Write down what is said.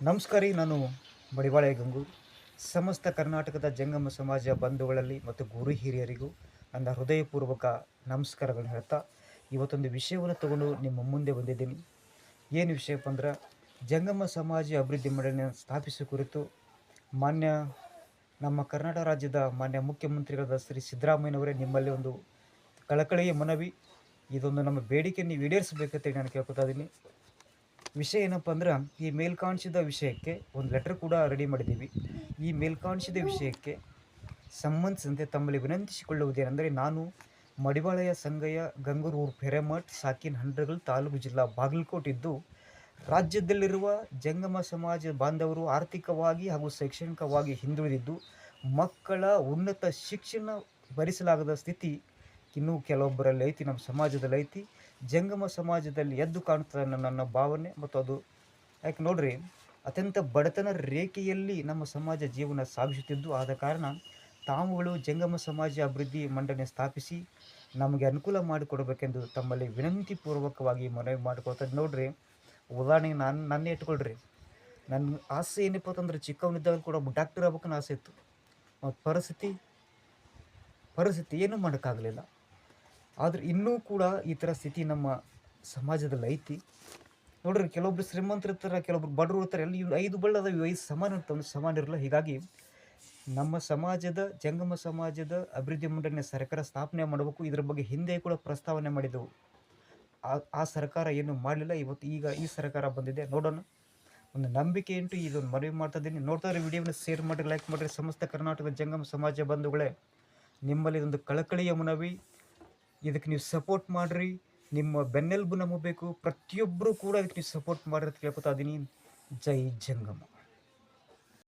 ನಮಸ್ಕಾರ, ನಾನು ಮಡಿವಾಳೆ ಗಂಗು. ಸಮಸ್ತ ಕರ್ನಾಟಕದ ಜಂಗಮ ಸಮಾಜ ಬಂಧುಗಳಲ್ಲಿ ಮತ್ತು ಗುರು ಹಿರಿಯರಿಗೂ ನನ್ನ ಹೃದಯಪೂರ್ವಕ ನಮಸ್ಕಾರಗಳನ್ನು ಹೇಳ್ತಾ, ಇವತ್ತೊಂದು ವಿಷಯವನ್ನು ತಗೊಂಡು ನಿಮ್ಮ ಮುಂದೆ ಬಂದಿದ್ದೀನಿ. ಏನು ವಿಷಯಪ್ಪ ಅಂದ್ರೆ, ಜಂಗಮ ಸಮಾಜ ಅಭಿವೃದ್ಧಿ ಮಂಡಳಿಯನ್ನು ಸ್ಥಾಪಿಸುವ ಕುರಿತು ಮಾನ್ಯ ನಮ್ಮ ಕರ್ನಾಟಕ ರಾಜ್ಯದ ಮಾನ್ಯ ಮುಖ್ಯಮಂತ್ರಿಗಳಾದ ಶ್ರೀ ಸಿದ್ದರಾಮಯ್ಯನವರೇ ನಿಮ್ಮಲ್ಲಿ ಒಂದು ಕಳಕಳಿಯ ಮನವಿ, ಇದೊಂದು ನಮ್ಮ ಬೇಡಿಕೆ, ನೀವು ಈಡೇರಿಸಬೇಕಂತೇಳಿ ನಾನು ಕೇಳ್ಕೊತಾ ಇದ್ದೀನಿ. ವಿಷಯ ಏನಪ್ಪ ಅಂದ್ರೆ, ಈ ಮೇಲ್ಕಾಣಿಸಿದ ವಿಷಯಕ್ಕೆ ಒಂದು ಲೆಟರ್ ಕೂಡ ರೆಡಿ ಮಾಡಿದ್ದೀವಿ ಈ ಮೇಲ್ಕಾಣಿಸಿದ ವಿಷಯಕ್ಕೆ ಸಂಬಂಧಿಸಿದಂತೆ ತಮ್ಮಲ್ಲಿ ವಿನಂತಿಸಿಕೊಳ್ಳುವುದೇನೆಂದರೆ ನಾನು ಮಡಿವಾಳಯ ಸಂಘಯ ಗಂಗರೂರು ಫೆರೆಮಠ್, ಸಾಕಿನ್ ಹಂಡ್ರಗಲ್ ತಾಲೂಕು ಜಿಲ್ಲಾ ಬಾಗಲಕೋಟೆ ಇದ್ದು ರಾಜ್ಯದಲ್ಲಿರುವ ಜಂಗಮ ಸಮಾಜ ಬಾಂಧವರು ಆರ್ಥಿಕವಾಗಿ ಹಾಗೂ ಶೈಕ್ಷಣಿಕವಾಗಿ ಹಿಂದುಳಿದಿದ್ದು, ಮಕ್ಕಳ ಉನ್ನತ ಶಿಕ್ಷಣ ಭರಿಸಲಾಗದ ಸ್ಥಿತಿ ಇನ್ನೂ ಕೆಲವೊಬ್ಬರಲ್ಲಿ ಐತಿ, ನಮ್ಮ ಸಮಾಜದಲ್ಲಿ ಐತಿ. ಜಂಗಮ ಸಮಾಜದಲ್ಲಿ ಎದ್ದು ಕಾಣುತ್ತದೆ ಅನ್ನೋ ನನ್ನ ಭಾವನೆ. ಮತ್ತು ಅದು ಯಾಕೆ ನೋಡ್ರಿ, ಅತ್ಯಂತ ಬಡತನ ರೇಖೆಯಲ್ಲಿ ನಮ್ಮ ಸಮಾಜ ಜೀವನ ಸಾಗಿಸುತ್ತಿದ್ದು ಆದ ಕಾರಣ ತಾವುಗಳು ಜಂಗಮ ಸಮಾಜ ಅಭಿವೃದ್ಧಿ ಮಂಡನೆ ಸ್ಥಾಪಿಸಿ ನಮಗೆ ಅನುಕೂಲ ಮಾಡಿಕೊಡ್ಬೇಕೆಂದು ತಮ್ಮಲ್ಲಿ ವಿನಂತಿ ಪೂರ್ವಕವಾಗಿ ಮನವಿ ಮಾಡಿಕೊಳ್ತದೆ ನೋಡ್ರಿ, ಉದಾಹರಣೆಗೆ ನಾನು ನನ್ನೇ ಇಟ್ಕೊಳ್ರಿ. ನನ್ನ ಆಸೆ ಏನಪ್ಪ ಅಂತಂದ್ರೆ ಚಿಕ್ಕವನಿದ್ದಾಗ ಕೂಡ ಡಾಕ್ಟರ್ ಆಗ್ಬೇಕನ್ನೋ ಆಸೆ ಇತ್ತು. ಪರಿಸ್ಥಿತಿ ಪರಿಸ್ಥಿತಿ ಏನೂ ಮಾಡೋಕ್ಕಾಗಲಿಲ್ಲ. ಆದರೆ ಇನ್ನೂ ಕೂಡ ಈ ಥರ ಸ್ಥಿತಿ ನಮ್ಮ ಸಮಾಜದಲ್ಲಿ ಐತಿ. ನೋಡ್ರಿ, ಕೆಲವೊಬ್ರು ಶ್ರೀಮಂತರು ಇರ್ತಾರೆ, ಕೆಲವೊಬ್ರು ಬಡವರು ಇರ್ತಾರೆ, ಎಲ್ಲ ಐದು ಬಳ್ಳದ ಅದಾವ ಐದು ಸಮಾನ ಇರ್ತಾವೆ ಸಮಾನ ಇರಲ್ಲ. ಹೀಗಾಗಿ ನಮ್ಮ ಸಮಾಜದ, ಜಂಗಮ ಸಮಾಜದ ಅಭಿವೃದ್ಧಿ ಮಂಡಳಿನ ಸರ್ಕಾರ ಸ್ಥಾಪನೆ ಮಾಡಬೇಕು. ಇದ್ರ ಬಗ್ಗೆ ಹಿಂದೆ ಕೂಡ ಪ್ರಸ್ತಾವನೆ ಮಾಡಿದೆವು ಆ ಸರ್ಕಾರ ಏನು ಮಾಡಲಿಲ್ಲ. ಇವತ್ತು ಈಗ ಈ ಸರ್ಕಾರ ಬಂದಿದೆ. ನೋಡೋಣ. ಒಂದು ನಂಬಿಕೆ ಇಂಟು ಇದೊಂದು ಮನವಿ ಮಾಡ್ತಾ ಇದ್ದೀನಿ. ನೋಡ್ತಾ ವಿಡಿಯೋನ ಶೇರ್ ಮಾಡಿರಿ ಲೈಕ್ ಮಾಡಿರಿ. ಸಮಸ್ತ ಕರ್ನಾಟಕದ ಜಂಗಮ ಸಮಾಜ ಬಂಧುಗಳೇ, ನಿಮ್ಮಲ್ಲಿ ಇದೊಂದು ಕಳಕಳಿಯ ಮನವಿ. ಇದಕ್ಕೆ ನೀವು ಸಪೋರ್ಟ್ ಮಾಡಿರಿ. ನಿಮ್ಮ ಬೆನ್ನೆಲುಬು ನಂಬಬೇಕು ಪ್ರತಿಯೊಬ್ಬರೂ ಕೂಡ ಇದಕ್ಕೆ ನೀವು ಸಪೋರ್ಟ್ ಮಾಡಿರಿ ಅಂತ ಕೇಳ್ಕೊತಾ ಇದ್ದೀನಿ ಜೈ ಜಂಗಮ.